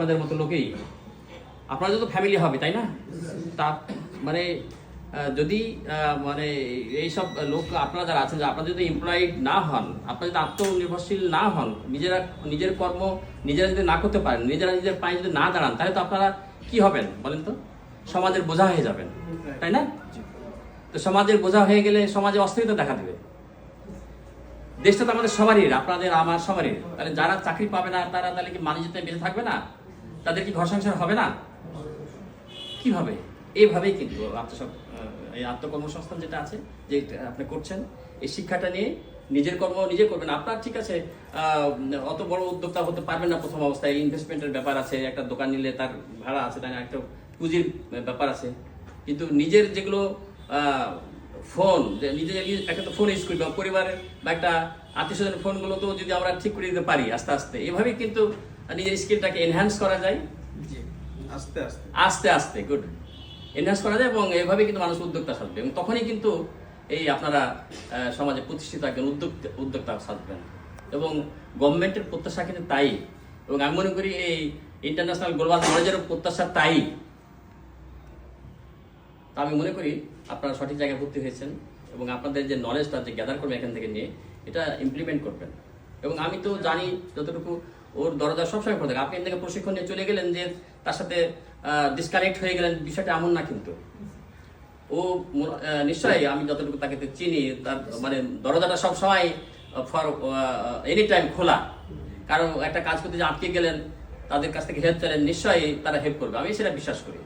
আপনাদের মতো লোকেই। আপনাদের তো ফ্যামিলি হবে, তাই না? তা মানে যদি মানে এইসব লোক আপনারা যারা আছেন যে আপনারা যদি এমপ্লয়েড না হন, আপনারা যদি আত্মনির্ভরশীল না হন, নিজেরা, নিজের কর্ম নিজেরা যদি না করতে পারেন, নিজেরা নিজের পায়ে যদি না দাঁড়ান, তাহলে তো আপনারা কি হবেন বলেন তো? সমাজের বোঝা হয়ে যাবেন, তাই না? তো সমাজের বোঝা হয়ে গেলে সমাজে অস্থিরতা দেখা দেবে। দেশটা তো আমাদের সবারই, আপনাদের, আমার সবারই। তাহলে যারা চাকরি পাবে না, তারা তাহলে কি মানুষ বেঁচে থাকবে না? তাদের কি ঘর সংসার হবে না? কীভাবে? এইভাবেই কিন্তু আত্মসব এই আত্মকর্মসংস্থান যেটা আছে, যে আপনি করছেন, এই শিক্ষাটা নিয়ে নিজের কর্ম নিজে করবেন। আপনার ঠিক আছে অত বড় উদ্যোক্তা হতে পারবেন না প্রথম অবস্থায়। ইনভেস্টমেন্টের ব্যাপার আছে, একটা দোকান নিলে তার ভাড়া আছে, তাই একটা পুঁজির ব্যাপার আছে। কিন্তু নিজের যেগুলো ফোন নিজে একটা তো ফোন ইউজ করি, বা পরিবারের বা একটা আত্মীয় স্বজনের ফোনগুলো তো যদি আমরা ঠিক করে দিতে পারি আস্তে আস্তে, এভাবেই কিন্তু নিজের স্কিলটাকে এনহ্যান্স করা যায়। আস্তে আস্তে। আস্তে আস্তে গুড এনহ্যান্স করা যায় এবং এভাবেই কিন্তু মানুষ উদ্যোক্তা সাজবে এবং তখনই কিন্তু এই আপনারা সমাজে প্রতিষ্ঠিত একজন উদ্যোক্তা উদ্যোক্তা সাজবেন এবং গভর্নমেন্টের প্রত্যাশা কিন্তু তাই। এবং আমি মনে করি এই ইন্টারন্যাশনাল গ্লোবাল নলেজের প্রত্যাশা তাই। তা আমি মনে করি আপনারা সঠিক জায়গায় ভর্তি হয়েছেন এবং আপনাদের যে নলেজটা যে গ্যাদার করবেন এখান থেকে নিয়ে এটা ইমপ্লিমেন্ট করবেন। এবং আমি তো জানি যতটুকু ওর দরজা সবসময় খোলা থাকে। আপনি থেকে প্রশিক্ষণ নিয়ে চলে গেলেন যে তার সাথে ডিসকানেক্ট হয়ে গেলেন, বিষয়টা এমন না কিন্তু। ও নিশ্চয়ই আমি যতটুকু তাকে চিনি, তার মানে দরজাটা সবসময় ফর এনি টাইম খোলা। কারণ একটা কাজ করতে যে আটকে গেলেন, তাদের কাছ থেকে হেল্প চাইলেন, নিশ্চয়ই তারা হেল্প করবে। আমি সেটা বিশ্বাস করি।